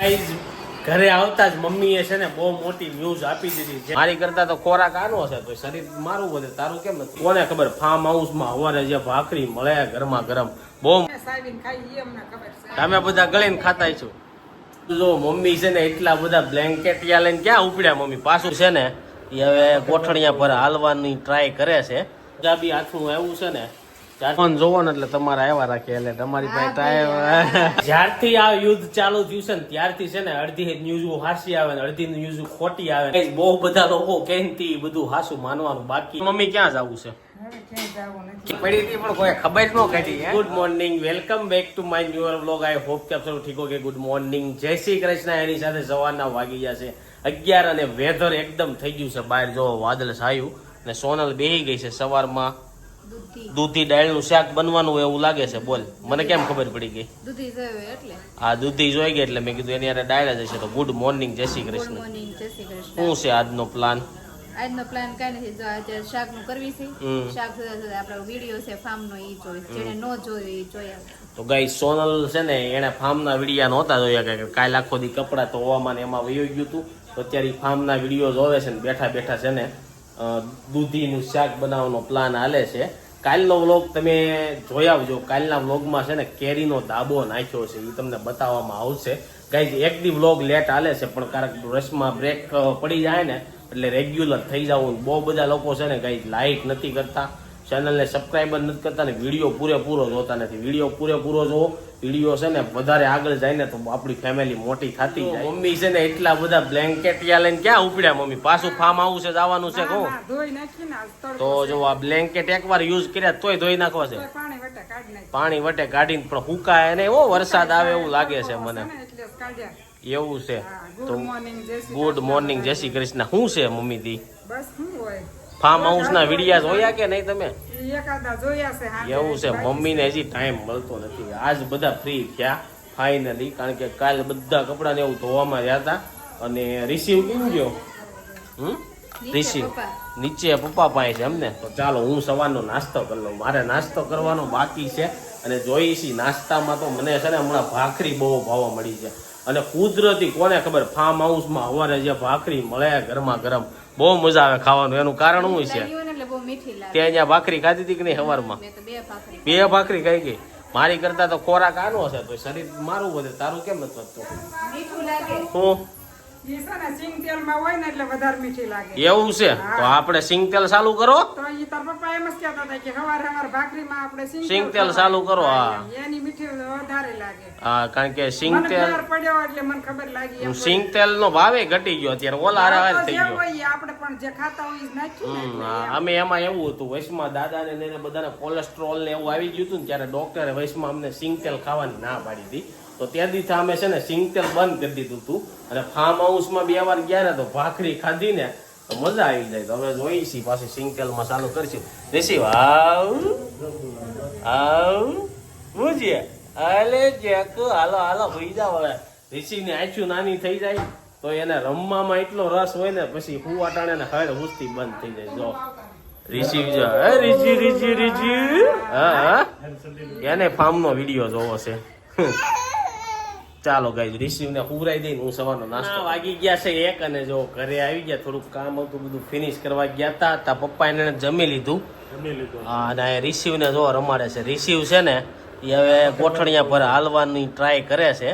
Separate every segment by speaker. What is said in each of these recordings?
Speaker 1: ઘરે આવતા જ મમ્મીએ છે ને બહુ મોટી ન્યૂઝ આપી દીધી. છે મારી કરતા તો ખોરાક આનો છે તો શરીર મારું વધે તારું કેમ નથી? કોને ખબર? ફાર્મ હાઉસમાં હવારે જે ભાખરી મળે ગરમા ગરમ. બહુ તમે બધા ગળીને ખાતા છો. જો મમ્મી છે ને એટલા બધા બ્લેન્કેટ લઈને ક્યાં ઉપડ્યા મમ્મી? પાછું છે ને એ હવે ગોઠણિયા પર હાલવાની ટ્રાય કરે છે. પંજાબી હાથનું એવું છે ને ફોન જોવો ને એટલે તમારે આવ્યા રાખે એટલે તમારી પાસે ટાઈમ જ્યારથી આ યુદ્ધ ચાલુ થયું છે ને ત્યારથી છે ને અડધી ન્યૂઝ હાસી આવે ને અડધી ન્યૂઝ ખોટી આવે બહુ બધા લોકો કહેતી બધું હાસું માનવાનું બાકી. મમ્મી ક્યાં જવું છે?
Speaker 2: હવે ક્યાંય જવું નથી.
Speaker 1: પડી હતી પણ કોઈ ખબર ન કાઢી good morning welcome back to my newer vlog I hope કે આપ સૌ ઠીક હો કે ગુડ મોર્નિંગ જય શ્રી કૃષ્ણ. એની સાથે સવારના વાગી ગયા છે. અગિયાર અને વેધર એકદમ થઈ ગયું છે બહાર. જો વાદળ છાયું ને સોનલ બેહી ગઈ છે સવારમાં. દૂધી. દાળનું શાક બનવાનું હોય એવું લાગે છે. બોલ મને કેમ ખબર પડી ગઈ?
Speaker 3: દૂધી જોયું એટલે.
Speaker 1: આ દૂધી જોઈ ગઈ એટલે મેં કીધું એની હારે ડાયરા જશે તો ગુડ મોર્નિંગ જય શ્રી કૃષ્ણ. શું છે આજનો પ્લાન
Speaker 3: આજનો પ્લાન કઈ નથી. જો આજે શાકનું કરવી છે. શાક જુદા જુદા આપણા વીડિયો છે ફાર્મ નો ઈ જોઈ જેને નો જોયું ઈ જોયા.
Speaker 1: તો ગાઈ સોનલ છે ને એને ફાર્મના વિડીયા નહોતા જોયા કે કાલ આખો દી કપડા તો ને એમાં વયો ગયું હતું. તો અત્યારે ફાર્મના વીડિયો જોવે છે ને બેઠા બેઠા છે ને દૂધીનું શાક બનાવવાનો પ્લાન હાલે છે. કાલનો વ્લોગ તમે જોઈ આવજો. કાલના વ્લોગમાં છે ને કેરીનો દાબો નાખ્યો છે એ તમને બતાવવામાં આવશે. કાંઈ એક દી વ્લોગ લેટ હાલે છે, પણ કારક રસમાં બ્રેક પડી જાય ને, એટલે રેગ્યુલર થઈ જવું. બહુ બધા લોકો છે ને ગાઈ લાઇટ નથી કરતા. ચેનલને સબસ્ક્રાઈબર નથી કરતા ને વીડિયો પૂરેપૂરો જોતા નથી. વીડિયો પૂરેપૂરો જોવો. વીડિયો છે ને વધારે આગળ જાય ને તો આપણી ફેમિલી મોટી થતી જાય. મમ્મી છે ને એટલા બધા બ્લેન્કેટ લઈને ક્યાં ઉપડ્યા મમ્મી? પાછું ફાર્મ છે જવાનું છે કહું. તો જો આ બ્લેન્કેટ એકવાર યુઝ કર્યા તોય ધોઈ નાખવા છે.
Speaker 2: પાણી વટે
Speaker 1: કાઢીને પણ હુકાય ને એવો વરસાદ આવે એવું લાગે છે મને. એવું છે. તો
Speaker 2: ગુડ મોર્નિંગ જય શ્રી
Speaker 1: ગુડ
Speaker 2: કૃષ્ણ.
Speaker 1: મોર્નિંગ જય શ્રી કૃષ્ણ. શું છે મમ્મી દી
Speaker 2: બસ શું હોય?
Speaker 1: ફાર્મ હાઉસના વિડિયા જોયા કે નહીં તમે?
Speaker 2: એવું છે મમ્મી
Speaker 1: એવું છે મમ્મીને હજી ટાઈમ મળતો નથી. આજ બધા ફ્રી થયા ફાઇનલી કારણ કે કાલે બધા કપડાને એવું ધોવામાં રહ્યા હતા. અને રિસીવ કેમ ગયો? હમ?
Speaker 3: નીચે
Speaker 1: રિસીવ. નીચે પપ્પા પાસે છે એમને? તો ચાલો હું સવારનો નાસ્તો કરી લઉં. મારે નાસ્તો કરવાનો બાકી છે. અને જોઈ છી નાસ્તામાં તો મને છે ને હમણાં ભાખરી બહુ ભાવવા મળી છે. અને કુદરતી કોને ખબર ફાર્મ હાઉસમાં હવારે જે ભાખરી મળે ગરમા ગરમ બહુ મજા આવે ખાવાનું. એનું કારણ શું છે? ત્યાં અહીંયા ભાખરી ખાધી હતી કે નહીં સવારમાં
Speaker 3: બે ભાખરી
Speaker 1: ખાઈ ગઈ. મારી કરતા તો ખોરાક આનો છે તો શરીર મારું વધે તારું કેમ નથી વધતું?
Speaker 3: મીઠું લાગે
Speaker 2: છે ને સિંગ તેલમાં હોય ને એટલે વધારે મીઠી લાગે.
Speaker 1: એવું છે? તો આપણે સિંગ તેલ ચાલુ કરો?
Speaker 2: તો ઈ તાર પપ્પા એમ જ કહેતા હતા કે હવાર હવાર ભાખરીમાં આપણે સિંગ
Speaker 1: સિંગ તેલ ચાલુ કરો, હા.
Speaker 2: એની મીઠી વધારે લાગે.
Speaker 1: હા કારણ કે સિંગ તેલ
Speaker 2: પડ્યો એટલે મને ખબર લાગી
Speaker 1: સિંગ તેલ નો ભાવે ઘટી ગયો અત્યારે ઓલા હારે હારે થઈ ગયો.
Speaker 2: આપણે પણ જે ખાતા હોય ઈ નાખ્યું.
Speaker 1: અમે એમાં એવું હતું વૈશમાં દાદા ને એને બધાને કોલેસ્ટ્રોલ ને એવું આવી ગયું હતું ને ત્યારે ડોક્ટરે વૈશમાં અમને સિંગ તેલ ખાવાની ના પાડી હતી. તો ત્યાંથી તો અમે છે ને સિંગતેલ બંધ કરી દીધું હતું અને ફાર્મ હાઉસમાં બે વાર ગયા ને તો ભાખરી ખાધી ને તો મજા આવી જાય. તો હવે જોઈ છીએ પાછી સિંગતેલમાં ચાલુ કરીશું. રિસીવ આવ આવ બુજીએ અલે જેકો હાલો હાલો, ભઈ જાવ હવે. રિસીવ આછું નાની થઈ જાય, તો એને રમવામાં એટલો રસ હોય ને પછી હું અટાણે ને હળ હુસ્તી બંધ થઈ જાય. જો. રિસીવ જો, હે રિજી રિજી રિજી હા હા. એને ફાર્મનો વીડિયો જોવો છે. ચાલો ગાઈઝ રિસીવ ને પૂરાઈ દઈને હું સવારનો નાસ્તો વાગી ગયા છે એક અને જો ઘરે આવી ગયા થોડુંક કામ હતું બધું ફિનિશ કરવા ગયા હતા. તા પપ્પા એને જમી લીધું. હા અને આ રિસીવ ને જો રમાડે છે. રિસીવ છે ને એ હવે ગોઠણિયા પર હાલવાની ટ્રાય કરે છે.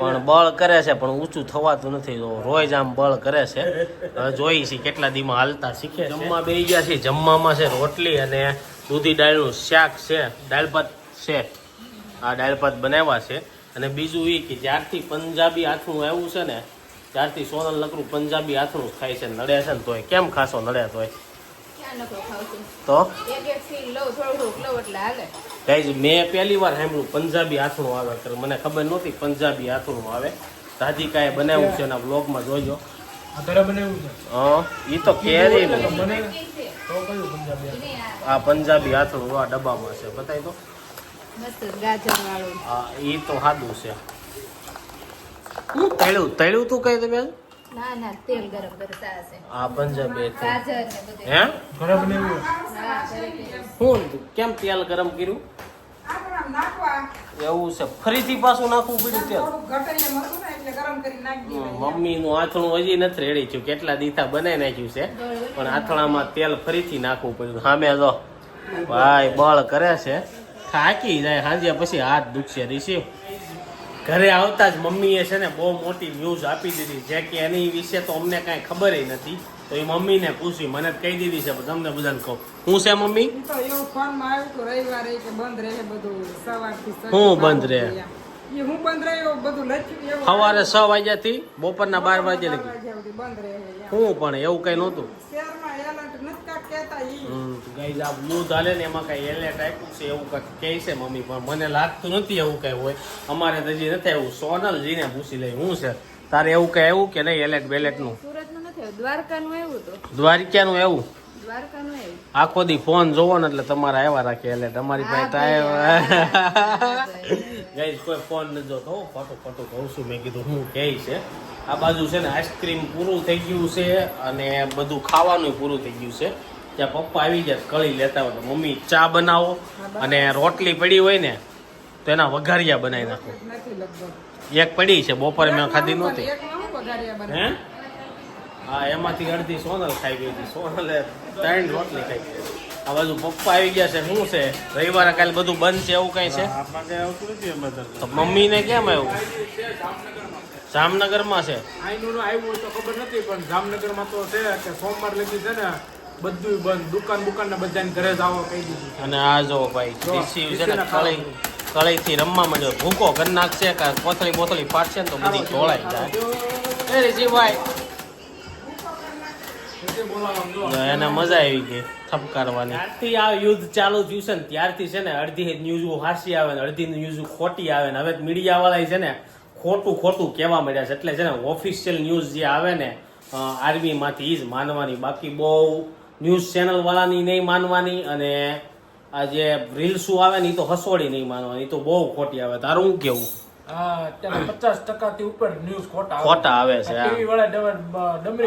Speaker 1: પણ બળ કરે છે પણ ઊંચું થવાતું નથી. જો રોજ આમ બળ કરે છે. હવે જોઈ છે કેટલા દીમાં હાલતા શીખે જમવા બેસી ગયા છે જમવામાં છે રોટલી અને દૂધી દાળનું શાક છે દાળ ભાત છે. આ દાળ ભાત બનાવ્યા છે. અને બીજું એ કે જ્યારથી પંજાબી આથણું આવ્યું છે ને ત્યારથી સોનલ નકરું પંજાબી આથણું જ ખાય છે નડે છે ને તોય. કેમ ખાશો નડે તોય? તો?
Speaker 3: એક એક ફીલ લઉં થોડું થોડુંક લઉં એટલે હાલે.
Speaker 1: ગાઈઝ મેં પહેલી વાર સાંભળ્યું પંજાબી આથણું આવે કરે મને ખબર નહોતી પંજાબી આથણું આવે. કાંઈ બનાવ્યું છે એના બ્લોગમાં જોજો. હા એ તો કેરી
Speaker 3: આ
Speaker 1: આ પંજાબી આથણું આ ડબ્બામાં છે. બતાવી દો. હા એ તો સાદું છે. હું તળ્યું? તળ્યું તું કઈ તમે?
Speaker 3: ના ના તેલ ગરમ કરે છે.
Speaker 1: આ પંજાબી
Speaker 3: ગાજર
Speaker 1: હે?
Speaker 3: હા ઘરે
Speaker 1: હું કેમ તેલ ગરમ કર્યું?
Speaker 2: આપણે આમ નાખવા
Speaker 1: એવું છે. ફરીથી પાછું નાખવું પડ્યું તેલ? મમ્મી નું આથણું હજી નથી રેડી થયું. કેટલા દીથા બનાવી નાખ્યું છે. પણ આથણામાં તેલ ફરીથી નાખવું પડ્યું. સામે જો. ભાઈ બળ કરે છે. થાકી જાય સાંજે પછી હાથ દુખશે રિસીવ. ઘરે આવતા જ મમ્મીએ છે ને બહુ મોટી ન્યૂઝ આપી દીધી. જે કે એની વિશે તો અમને કાંઈ ખબર નથી. તો એ મમ્મીને પૂછી મને જ કહી દીધી છે તમને બધાને કહું. હું છે મમ્મી? હું બંધ રહે?
Speaker 2: હું બંધ રહ્યો બધું લખ્યું
Speaker 1: સવારે છ વાગ્યાથી બપોરના બાર વાગે
Speaker 2: બાર
Speaker 1: લગી. હું પણ એવું કઈ નહોતું. ગાઈઝ આ બ્લુ ચાલે ને એમાં કઈ એલર્ટ આપ્યું છે એવું કંઈક કહે છે મમ્મી પણ મને લાગતું નથી એવું કઈ હોય. અમારે તો હજી નથી આવ્યું. સોનલજીને પૂછી લઈ હું છે? તારે એવું કઈ આવ્યું કે નહીં એલર્ટ બેલેટનું
Speaker 3: સુરતનું નથી દ્વારકાનું આવ્યું તો.
Speaker 1: દ્વારિકાનું એવું આખો દી ફોન જોવો ને એટલે તમારે આવ્યા રાખે એટલે તમારી પાસે ગાઈઝ કોઈ ફોન ન જોતો હો, ફોટો ખોટું કહું છું. મેં કીધું હું કહે છે? આ બાજુ છે ને આઈસ્ક્રીમ પૂરું થઈ ગયું છે અને બધું ખાવાનું પૂરું થઈ ગયું છે. ત્યાં પપ્પા આવી જાય કળી લેતા હોય તો મમ્મી ચા બનાવો. અને રોટલી પડી હોય ને તો એના વઘારિયા બનાવી નાખો. એક પડી છે બપોરે મેં ખાધી નહોતી.
Speaker 2: એકમાં હું?
Speaker 1: હે એમાંથી અડધી સોનલ ખાઈ ગઈ હતી. સોનલે ત્રણ રોટલી ખાઈ ગઈ આ બાજુ પપ્પા આવી ગયા છે શું છે? રવિવારે કાલે બધું બંધ છે એવું કઈ છે? તો. મમ્મીને કેમ આવ્યું? જામનગરમાં છે.
Speaker 4: આઈનું આવ્યું તો ખબર નથી પણ જામનગરમાં તો છે કે સોમવાર લગી છે ને બધું બંધ. દુકાન દુકાન ને બધાને ઘરે જ આવો કહી દીધું
Speaker 1: અને આ જો ભાઈ ડીસી છે ને
Speaker 4: કળી
Speaker 1: કળી થી રમવા માંડ્યો. ભૂકો ઘર નાખશે કે કોથળી બોથળી ફાટશે ને તો બધી ઢોળાઈ જાય. એ રીસીભાઈ એને મજા આવી ગઈ થપકારવાની. ત્યારથી આ યુદ્ધ ચાલુ થયું છે ને, ત્યારથી છે ને અડધી ન્યૂઝ હાસી આવે ને, અડધી ન્યૂઝ ખોટી આવે ને. હવે મીડિયા વાળા છે ને ખોટું ખોટું કહેવા મળ્યા છે. એટલે છે ને ઓફિશિયલ ન્યૂઝ જે આવે ને આર્મી માંથી જ માનવાની. બાકી બહુ ન્યૂઝ ચેનલ વાળાની નહીં માનવાની અને આ જે રીલ્સો આવે ને એ તો હસોડી નહીં માનવાની. એ તો બહુ ખોટી આવે. તારું કેવું?
Speaker 4: હા અત્યારે પચાસ ટકાથી ઉપર ન્યૂઝ ખોટા આવે.
Speaker 1: ખોટા આવે છે,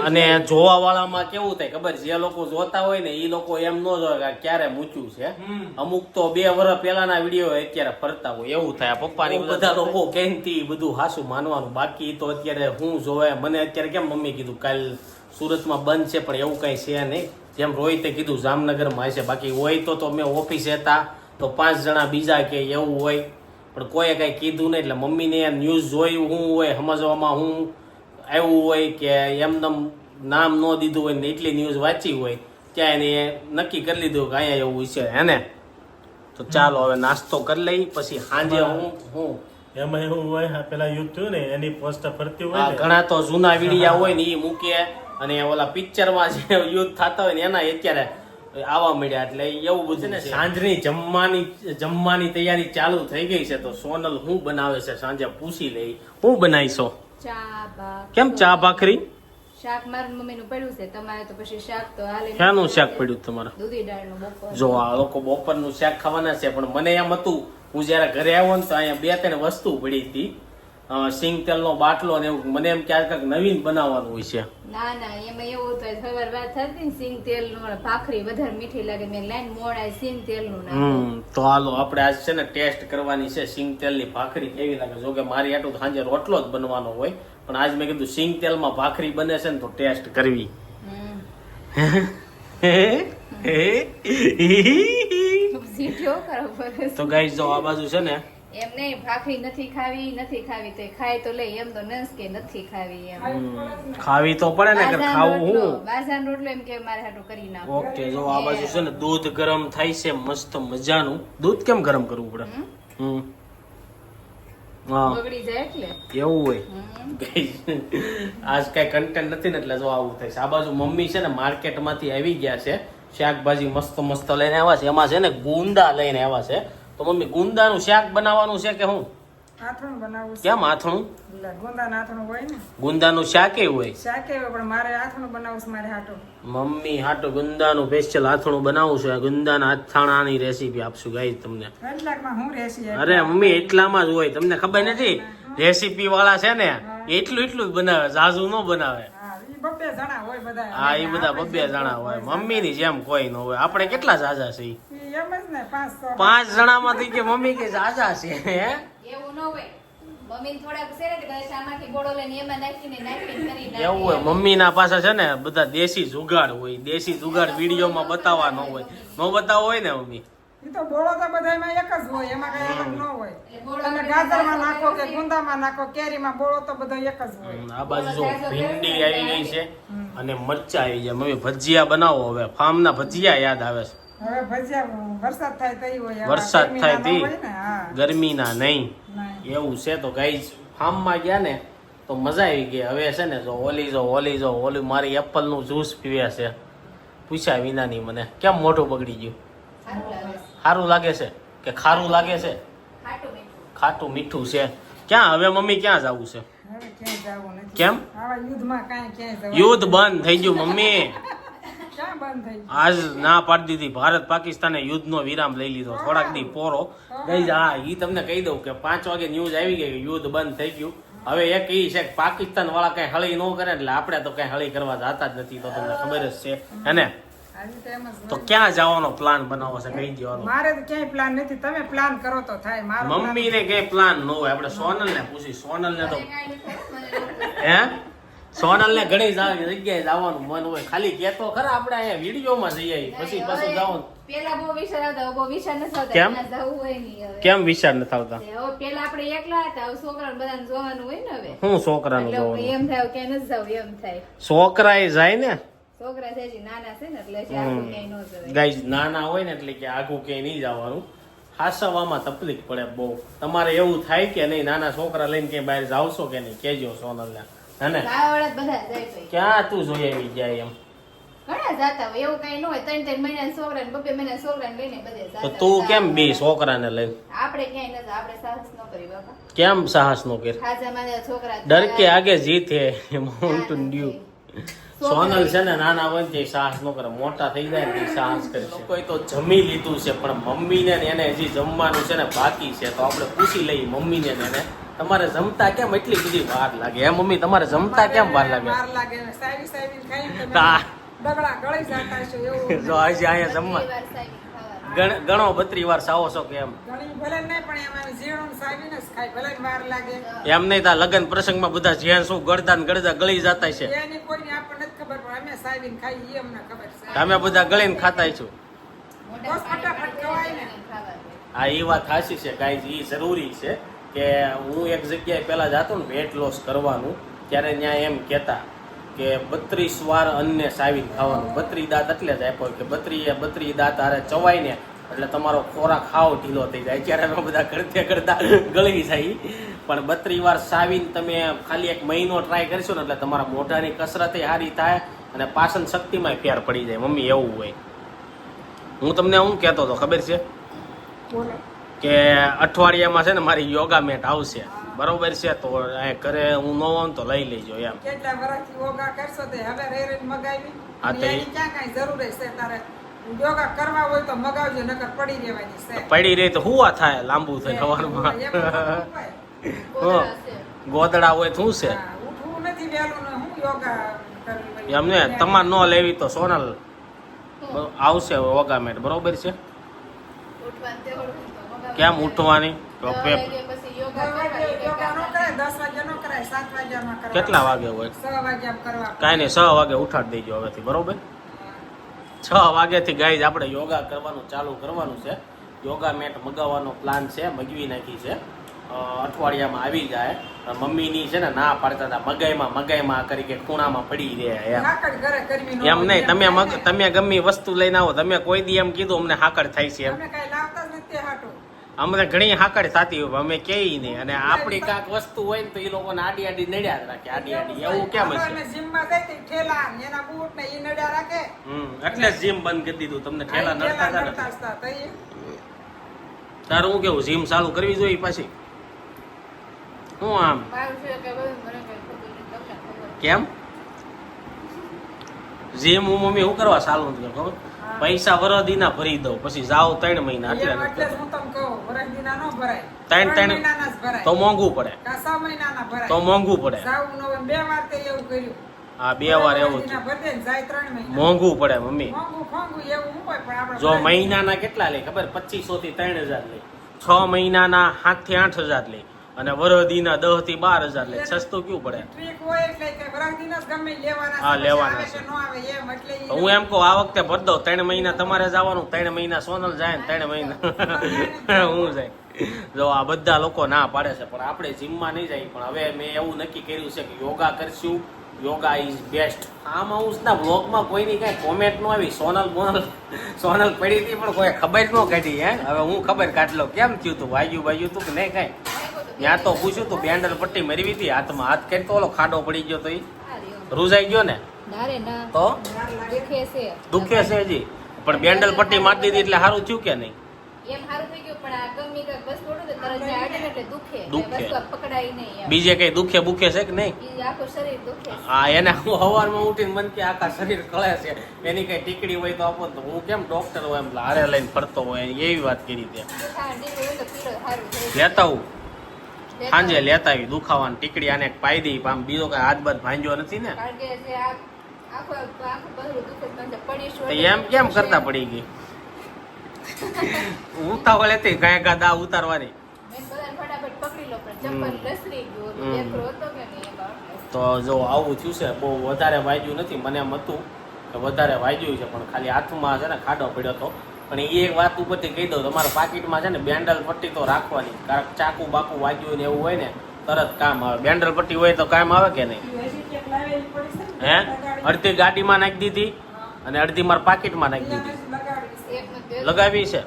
Speaker 1: અને જોવા વાળામાં કેવું થાય ખબર? જે લોકો જોતા હોય ને એ લોકો એમ ન જોવે કે ક્યારે મૂચ્યું છે.
Speaker 4: હમ.
Speaker 1: અમુક તો બે વર્ષ પહેલાના વીડિયો અત્યારે ફરતા હોય એવું થાય. પપ્પાની બધા લોકો કહેતી બધું હાસું માનવાનું. બાકી તો અત્યારે હું જોવે મને અત્યારે કેમ મમ્મી કીધું કાલ સુરતમાં બંધ છે પણ એવું કઈ છે નહીં. જેમ રોહિતે કીધું જામનગરમાં છે બાકી હોય તો તો મેં ઓફિસે હતા તો પાંચ જણા બીજા કે એવું હોય. પણ કોઈએ કંઈ કીધું નહીં એટલે મમ્મીને ન્યૂઝ જોયું હું હોય સમજવામાં હું આવ્યું હોય કે એમનેમ નામ ન દીધું હોય ને એટલી ન્યૂઝ વાંચી હોય ત્યાં એને નક્કી કરી લીધું કે અહીંયા એવું છે હે ને? તો ચાલો હવે નાસ્તો કરી લઈ પછી સાંજે હું હું.
Speaker 5: એમાં એવું હોય પેલા યુદ્ધ થયું ને એની પોસ્ટ ફરતી હોય
Speaker 1: ઘણા તો જૂના વિડીયા હોય ને એ મૂકે અને ઓલા પિક્ચરમાં જે યુદ્ધ થતા હોય ને એના અત્યારે આવવા મળ્યા એટલે એવું બધું ને સાંજની જમવાની જમવાની તૈયારી ચાલુ થઈ ગઈ છે તો સોનલ હું બનાવે છે સાંજે? પૂછી લઈ. હું બનાવીશો? કેમ ચા ભાખરી?
Speaker 3: શાક મમ્મી મમ્મીનું પડ્યું છે તમારે તો પછી શાક તો હાલે
Speaker 1: શાક પડ્યું તમારે?
Speaker 3: દૂધી બપોર
Speaker 1: જો આ લોકો બપોરનું શાક ખાવાના છે પણ મને એમ હતું હું જયારે ઘરે આવ્યો ને તો અહીંયા બે ત્રણ વસ્તુ પડી હતી. સિંગ તેલનો બાટલો ને એવું મને એમ ક્યાંક કંઈક નવીન બનાવવાનું હોય છે.
Speaker 3: ના ના એમાં એવું તો ખબર વાત થતી ને સિંગ તેલ ભાખરી વધારે મીઠી લાગે મેં લાઈન મોડા સિંગ તેલનું
Speaker 1: હમ તો હાલો આપણે આજ છે ને ટેસ્ટ કરવાની છે સિંગ તેલની ભાખરી કેવી લાગે? જો કે મારી આટલું સાંજે રોટલો જ બનવાનો હોય પણ આજ મેં કીધું સિંગ તેલમાં ભાખરી બને છે ને તો ટેસ્ટ કરવી. તો ગાઈસ જો આ બાજુ છે ને
Speaker 3: એમ નહીં ભાખરી નથી ખાવી નથી ખાવી તો ખાય તો લે એમ તો નસ કે નથી ખાવી એમ.
Speaker 1: ખાવી તો પડે ને. કે ખાવું હું?
Speaker 3: બાજરાનો રોટલો એમ કે મારે હાટું કરી નાખો.
Speaker 1: ઓકે જો આ બાજુ છે ને દૂધ ગરમ થાય છે મસ્ત મજાનું. દૂધ કેમ ગરમ કરવું પડે?
Speaker 3: હમ?
Speaker 1: હમ. હા.
Speaker 3: બગડી જાય એટલે.
Speaker 1: એવું હોય. આજ કઈ કન્ટેન્ટ નથી ને એટલે જો આવું થાય છે. આ બાજુ મમ્મી છે ને માર્કેટમાંથી આવી ગયા છે. શાકભાજી મસ્ત મસ્ત લઈને આવ્યા છે. એમાં છે ને ગુંદા લઈને આવ્યા છે. તો મમ્મી ગુંદાનું શાક બનાવવાનું છે કે હું?
Speaker 2: આથણું બનાવવું
Speaker 1: કેમ આથણું?
Speaker 2: ગુંદાનું આથણું હોય ને.
Speaker 1: ગુંદાનું શાકે હોય.
Speaker 2: શાકે હોય પણ મારે આથણું બનાવવું છે મારે હાટું.
Speaker 1: મમ્મી હાટું ગુંદાનું સ્પેશિયલ આથણું બનાવું છું. ગુંદાના આથાણાની રેસીપી આપશું ગાઈ તમને.
Speaker 2: હું
Speaker 1: અરે મમ્મી એટલામાં જ હોય. તમને ખબર નથી? રેસીપી વાળા છે ને એટલું એટલું જ બનાવે ઝાઝુ ન બનાવે.
Speaker 2: હા
Speaker 1: એ બધા બબ્બે જણા હોય. મમ્મીની જેમ કોઈ ન હોય. આપણે કેટલા ઝાઝા છીએ?
Speaker 2: ઈ જણા માંથી ને
Speaker 1: પાંચ કે મમ્મી કે જાજા છે
Speaker 3: એવું ન હોય. મમ્મીને થોડાક છે ને તો કહે છે આમાંથી ગોળો લઈને એમાં નાખીને નાખીને કરી નાખે.
Speaker 1: એવું હોય. મમ્મીના પાસે છે ને બધા દેશી જુગાડ હોય. દેશી જુગાડ વિડીયોમાં બતાવવા ન હોય. ન બતાવો હોય ને મમ્મી?
Speaker 2: તો બોળો તો બધાયમાં એક જ હોય એમાં કઈ અલગ ન હોય. તમે ગાજરમાં
Speaker 3: ગાજરમાં
Speaker 2: નાખો કે ગુંદામાં નાખો કેરીમાં બોળો તો બધો એક જ હોય.
Speaker 1: આ બાજુ જો ભીંડી આવી ગઈ છે અને મરચા આવી જાય મમ્મી ભજીયા બનાવો હવે. ફાર્મના ભજીયા યાદ આવે છે.
Speaker 2: હવે ભજીયા વરસાદ થાય તઈ હોય
Speaker 1: વરસાદ થાય
Speaker 2: તે.
Speaker 1: ગરમીના નહીં. એવું છે તો ગઈ ફાર્મમાં ગયા ને તો મજા આવી ગઈ. હવે છે ને જો ઓલી જો ઓલી જો ઓલી મારી એપલનું જ્યુસ પીવ્યા છે. પૂછ્યા વિનાની મને કેમ મોઢું બગડી ગયું?
Speaker 3: સારું લાગે છે.
Speaker 1: કે ખારું લાગે છે?
Speaker 3: ખાટું મીઠું.
Speaker 1: છે. ક્યાં? હવે મમ્મી ક્યાં જવું છે?
Speaker 2: હવે ક્યાંય જવું નથી.
Speaker 1: કેમ? યુદ્ધ બંધ થઈ ગયું મમ્મી? આજ ના પાડી દીધી. ભારત પાકિસ્તાને યુદ્ધનો વિરામ લઈ લીધો. થોડાક દી પોરો. ગઈ હા ઈ તમને કહી દઉં કે પાંચ વાગે ન્યૂઝ આવી ગઈ. યુદ્ધ બંધ થઈ ગયું. હવે એક ઈ છે કે પાકિસ્તાન વાળા કઈ હળી ન કરે એટલે આપણે તો કઈ હળી કરવા જતા જ નથી તો તમને ખબર જ છે. હેને?
Speaker 2: તો.
Speaker 1: ક્યાં જવાનો પ્લાન બનાવો છે? કઈ દેવાનો
Speaker 2: મારે તો ક્યાંય પ્લાન નથી. તમે પ્લાન કરો તો થાય. મારો
Speaker 1: મમ્મી ને કઈ પ્લાન ન હોય. આપણે સોનલ ને પૂછી સોનલ ને તો. હે? સોનલ ને ઘણી જગ્યાએ જવાનું મન હોય. ખાલી કેતો ખરા આપણે અહીંયા વિડીયોમાં જઈ આવી પછી પછી જવાનું.
Speaker 3: પેલા બહુ વિચાર આવતા બહુ વિચાર નથી આવતા
Speaker 1: કેમ?
Speaker 3: જવું હોય નહીં
Speaker 1: કેમ વિચાર નથી આવતા?
Speaker 3: પેલા આપણે એકલા હતા હવે છોકરાને બધાને જોવાનું હોય ને હવે.
Speaker 1: હું છોકરાનું જોવાનું?
Speaker 3: એમ થાય કે નથી જવું એમ થાય.
Speaker 1: છોકરા એ જાય ને?
Speaker 3: છોકરા છે હજી નાના છે ને એટલે આખું ક્યાંય ન જવાય.
Speaker 1: ગાઈઝ નાના હોય ને એટલે કે આગું ક્યાંય નહીં જવાનું. હાસવામાં તકલીફ પડે બહુ. તમારે એવું થાય કે નહીં નાના છોકરા લઈને ક્યાંય બહાર જાવશો કે નહીં? કેજો સોનલને.
Speaker 3: ભાઈ.
Speaker 1: ક્યાં તું જોઈ આવી જાય એમ?
Speaker 3: ઘણા જાતા હોય એવું કઈ ન હોય. ત્રણ ત્રણ મહિના છોકરા ને બબે મહિના છોકરા ને લઈને બધે
Speaker 1: તો તું કેમ બી છોકરાને લઈને
Speaker 3: આપણે ક્યાંય નથી આપણે સાહસ ન કરી બાપા.
Speaker 1: કેમ સાહસ નો કર
Speaker 3: ખાજા માજા છોકરા
Speaker 1: ડર કે આગે જીત હે માઉન્ટેન ડ્યુ સોનલ છે ને નાના હોય ને તે સાહસ નો કરે. મોટા થઈ જાય ને સાહસ કરે કોઈ તો જમી લીધું છે પણ મમ્મીને ને એને હજી જમવાનું છે ને બાકી છે તો આપણે પૂછી લઈએ મમ્મીને ને એને. તમારે જમતા કેમ એટલી બધી વાર લાગે? હે મમ્મી તમારે જમતા કેમ વાર લાગે?
Speaker 2: વાર લાગે સાવી સાવી ખાઈ. ડગડા ગળી જતા છે એવું.
Speaker 1: જો આજે અહીંયા જમવા
Speaker 3: ઘણી
Speaker 1: બત્રી વાર સાવો છો કે એમ?
Speaker 2: ભલે નહીં પણ એમાં ઝીણું સાવીને જ ખાય ભલે વાર લાગે.
Speaker 1: એમ નહીં તા લગ્ન પ્રસંગમાં બધા જ્યાં શું ગળદા ને ગળદા ગળી જતા છે.
Speaker 2: એની કોઈને આપણને નથી ખબર પણ અમે સાવીને ખાઈ એ અમને ખબર છે.
Speaker 1: અમે બધા ગળીને ખાતા છું. આ એ વાત સાચી છે ગાઈઝ એ જરૂરી છે. કે હું એક જગ્યાએ પહેલાં જતો ને વેટ લોસ કરવાનું, ત્યારે ત્યાં એમ કહેતા કે બત્રીસ વાર અન્ને સાવીને ખાવાનું. બત્રી દાંત એટલે જ આપ્યો કે બત્રી બત્રી દાંત હારે ચવાય ને, એટલે તમારો ખોરાક ખાવ ઢીલો થઈ જાય. ત્યારે અમે બધા કરતે કરતા ગળી જાય. પણ બત્રી વાર સાવીને તમે ખાલી એક મહિનો ટ્રાય કરશો ને, એટલે તમારા મોઢાની કસરત સારી થાય અને પાચન શક્તિમાં ફેર પડી જાય. મમ્મી, એવું હોય. હું તમને હું કહેતો હતો ખબર છે? કે અઠવાડિયામાં છે ને મારી યોગા મેટ આવશે. બરોબર છે તો ઘરે હું ન હોઉં તો લઈ લેજો એમ.
Speaker 2: કેટલા વર્ષથી યોગા કરશો તે હવે રહી રહીને મગાવી?
Speaker 1: હા, તો
Speaker 2: ક્યાં કાંઈ જરૂર છે? તારે યોગા કરવા હોય તો મગાવજો નકર પડી રહેવાની છે.
Speaker 1: પડી રહી તો હુવા થાય લાંબુ થાય સવારમાં
Speaker 2: એમ
Speaker 3: ગોદડા
Speaker 1: હોય તો શું છે?
Speaker 2: ઉઠવું નથી વહેલું ને હું યોગા કરવી
Speaker 1: એમને તમારે ન લેવી તો સોનલ? આવશે યોગા મેટ બરોબર છે?
Speaker 3: ઉઠવાનું
Speaker 1: કેમ ઉઠવાની? તો કેટલા વાગે હોય? કાંઈ નહીં છ વાગે ઉઠાડી દેજો હવેથી બરોબર? છ વાગ્યાથી ગાઈઝ આપણે યોગા કરવાનું ચાલુ કરવાનું છે. યોગા મેટ મગાવવાનો પ્લાન છે મગવી નાખી છે. અઠવાડિયામાં આવી જાય. મમ્મીની છે ને ના પાડતા હતા મગાઈમાં મગાઈમાં કરી કે ખૂણામાં પડી રહે એમ.
Speaker 2: હાકડ ઘરે કરવી ન
Speaker 1: એમ નહીં તમે મગ તમે ગમે વસ્તુ લઈને આવો તમે કોઈ દી એમ કીધું અમને હાકડ થાય છે એમ. અમને ઘણી હાકડ થતી હોય અમે કે નહીં. અને આપણી કાંક વસ્તુ હોય ને તો એ લોકોને આડી આડી નડ્યા રાખે આડી આડી એવું કેમ
Speaker 2: છે
Speaker 1: હશે?
Speaker 2: અમે જીમમાં જઈ તે ઠેલા એના બૂટ ને એ નડ્યા રાખે.
Speaker 1: હમ એટલે જ જીમ બંધ કરી દીધું. તમને ઠેલા નડતા હતા
Speaker 2: હતા.
Speaker 1: તારું હું કેવું? જીમ ચાલુ કરવી જોઈએ પાછી? હું આમ. કેમ? જીમ હું મમ્મી શું કરવા ચાલુ નથી ખબર? પૈસા વરદીના ભરી દઉં પછી જાઓ ત્રણ મહિના એટલે
Speaker 2: હું તમને કહું નો ભરાય.
Speaker 1: ત્રણ- ત્રણ- તો મોંઘું પડે.
Speaker 2: છ મહિનાના ભરાય.
Speaker 1: તો મોંઘું પડે.
Speaker 2: બે વાર તે એવું કર્યું.
Speaker 1: હા બે વાર એવું
Speaker 2: મહિના.
Speaker 1: મોંઘું પડે મમ્મી. જો મહિનાના કેટલા લે ખબર? પચીસો થી ત્રણ હજાર લે. છ મહિનાના સાતથી આઠ હજાર લે. અને વરદીના દહથી બાર હજાર લે. સસ્તું કયું પડે? હા, લેવાના છે. હું એમ કહું આ વખતે ભર દઉં. ત્રણ મહિના તમારે જવાનું ત્રણ મહિના સોનલ જાય ને ત્રણ મહિના. હું જાય. જો આ બધા લોકો ના પાડે છે પણ આપણે જીમમાં નહીં જાય. પણ હવે મેં એવું નક્કી કર્યું છે કે યોગા કરશું. Yoga is best. આમાં હું ના બ્લોગમાં કોઈની કાંઈ કોમેન્ટ ન આવી સોનલ બોનલ સોનલ પડી હતી પણ કોઈ ખબર ન કાઢી હે? હવે હું ખબર કાઢ લઉં. કેમ થયું તું? વાગ્યું વાગ્યું તું કે નહીં કાંઈ? ત્યાં તો પૂછ્યું તું બેન્ડલ પટ્ટી મરવી હતી હાથમાં હાથ તો ઓલો ખાડો પડી ગયો તો રૂઝાઈ ગયો ને? તો?
Speaker 3: દુખે છે.
Speaker 1: હજી. પણ બેન્ડલ પટ્ટી મારી દીધી એટલે સારું થયું કે નહીં? બીજે કઈ દુખે બુખે છે કે નહીં. હા એને હું સવારમાં ઉઠીને મન કે આખા શરીર કળે છે. એની કઈ ટીકડી હોય તો આપો તો હું કેમ ડોક્ટર હોય એમ હારે લઈને ફરતો હોય એવી વાત કરી તે.
Speaker 3: દુખાવા નીકળે હોય તો પીળો સારું થઈ જાય.
Speaker 1: લેતા હું સાંજે લેતા આવી દુખાવાની ટીકડી આને પાઈ દઈ આમ બીજો કઈ હાથ બાદ ભાંજ્યો નથી ને. એમ કેમ કરતા પડી ગઈ? ઉતાવળ હતી કાંઈ કાં દા ઉતારવાની. તો જો આવું થયું છે બહુ વધારે વાંચ્યું નથી. મને એમ હતું કે વધારે વાંચ્યું છે પણ ખાલી હાથમાં છે ને ખાડો પડ્યો હતો પણ એ એક વાત ઉપરથી કહી દઉં તમારા પાકીટમાં છે ને બેન્ડલ પટ્ટી તો રાખવાની. કારણ કે ચાકુ બાકુ વાગ્યું ને એવું હોય ને તરત કામ આવે. બેન્ડલ પટ્ટી હોય તો કામ આવે કે નહીં? હે? અડધી ગાડીમાં નાખી દીધી અને અડધી મારા પાકીટમાં નાખી દીધી. લગાવી છે.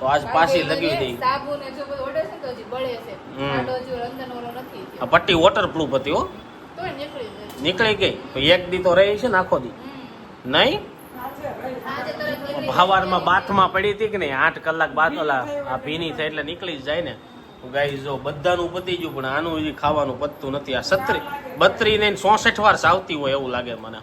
Speaker 1: તો આજ પાછી લગાવી દઈ. પટ્ટી વોટર વોટરપ્રૂફ હતી હો.
Speaker 3: નીકળી
Speaker 1: ગઈ. તો એક દી તો રહી છે ને આખો દી. નહીં
Speaker 2: આજે રહી.
Speaker 3: આજે તરત નીકળી
Speaker 1: ભાવારમાં બાથમાં પડી હતી કે નહીં? આઠ કલાક બાદ ઓલા આ ભીની થાય એટલે નીકળી જાય ને. ગાઈ જો બધાનું પતી ગયું પણ આનું હજી ખાવાનું પતતું નથી. આ સત્રી બત્રી ને ચોસઠ વાર સાવતી હોય એવું લાગે મને.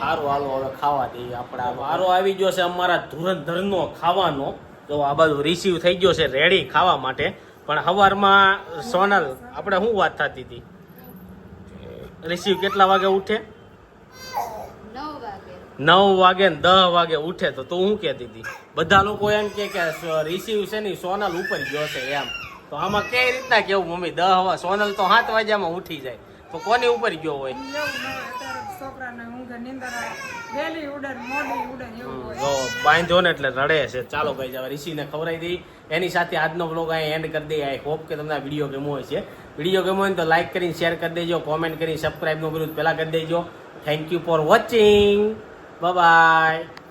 Speaker 1: સારું હાલો હવે ખાવા દઈએ આપણે. વારો આવી ગયો છે અમારા ધુરંધરનો ખાવાનો. તો આ બાજુ રિસીવ થઈ ગયો છે રેડી ખાવા માટે. પણ સવારમાં સોનલ આપણે શું વાત થતી હતી? રિસીવ કેટલા વાગે ઉઠે?
Speaker 3: નવ વાગે
Speaker 1: ને દસ વાગે ઉઠે તો તું શું કહેતી હતી? બધા લોકો એમ કે કે રિસીવ છે ને સોનલ ઉપર ગયો છે એમ. તો આમાં કઈ રીતના કેવું મમ્મી? દહ હવા સોનલ તો સાત વાગ્યામાં ઉઠી જાય. તો કોની ઉપર ગયો હોય?
Speaker 2: ઉડે ને
Speaker 1: એટલે રડે છે. ચાલો ભાઈ હવે ઋષિને ખવડાવી દઈ. એની સાથે આજનો બ્લોગ અહીં એન્ડ કરી દઈએ. આઈ હોપ કે તમને આ વીડિયો ગમો હોય છે. વીડિયો ગમો હોય ને તો લાઈક કરીને શેર કરી દેજો કોમેન્ટ કરીને સબસ્ક્રાઈબનું બધું પહેલાં કરી દેજો. Thank you for watching 拜拜。